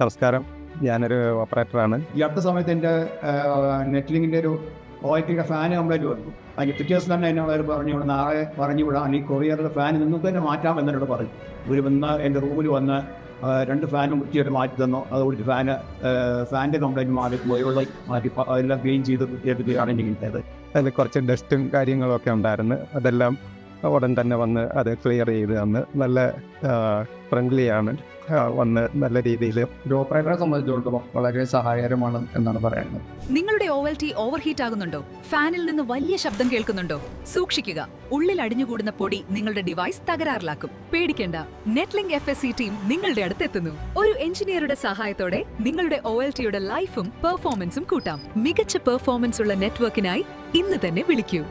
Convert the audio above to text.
നമസ്കാരം. ഞാനൊരു ഓപ്പറേറ്ററാണ് ഈ അടുത്ത സമയത്ത് എന്റെ നെറ്റ്ലിങ്ങിന്റെ ഒരു ഓയിറ്റിയുടെ ഫാൻ കംപ്ലൈന്റ് വന്നു. അതിന് പിറ്റേ ദിവസം തന്നെ എന്നോട് അവർ പറഞ്ഞു "ഇവിടെ നാളെ പറഞ്ഞു വിടാം. ഈ കൊറിയറിന്റെ ഫാൻ നിങ്ങൾക്ക് തന്നെ മാറ്റാം എന്നോട് പറഞ്ഞു. ഇവർ വന്ന് എന്റെ റൂമിൽ വന്ന് രണ്ട് ഫാനും വൃത്തിയായിട്ട് മാറ്റി തന്നു. അതുകൊണ്ട് ഫാന് ഫാനിന്റെ കംപ്ലൈന്റ് മാറി പോയുള്ള മാറ്റി എല്ലാം ക്ലീൻ ചെയ്ത് വൃത്തിയായിട്ട് അറേഞ്ച് കിട്ടിയത് അതിൽ കുറച്ച് ഡസ്റ്റും കാര്യങ്ങളൊക്കെ ഉണ്ടായിരുന്നു. അതെല്ലാം ഉടൻ തന്നെ വന്ന് അത് ക്ലിയർ ചെയ്ത് തന്ന് നല്ല ഫ്രണ്ട്ലിയാണ് വന്ന് നല്ല രീതിയിൽ വളരെ സഹായകരമാണ് എന്നാണ് പറയുന്നത്. നിങ്ങളുടെ ഓവൽ ടി ഓവർ ഹീറ്റ് ആകുന്നുണ്ടോ? ഫാനിൽ നിന്ന് വലിയ ശബ്ദം കേൾക്കുന്നുണ്ടോ? സൂക്ഷിക്കുക. ഉള്ളിൽ അടിഞ്ഞുകൂടുന്ന പൊടി നിങ്ങളുടെ ഡിവൈസ് തകരാറിലാക്കും. പേടിക്കേണ്ട. നെറ്റ്ലിംഗ് എഫ് എസ് സി ടീം നിങ്ങളുടെ അടുത്തെത്തുന്നു. ഒരു എഞ്ചിനീയറുടെ സഹായത്തോടെ നിങ്ങളുടെ ഓവൽ ടിയുടെ ലൈഫും പെർഫോമൻസും കൂട്ടാം. മികച്ച പെർഫോമൻസ് ഉള്ള നെറ്റ്വർക്കിനായി ഇന്ന് തന്നെ വിളിക്കൂ.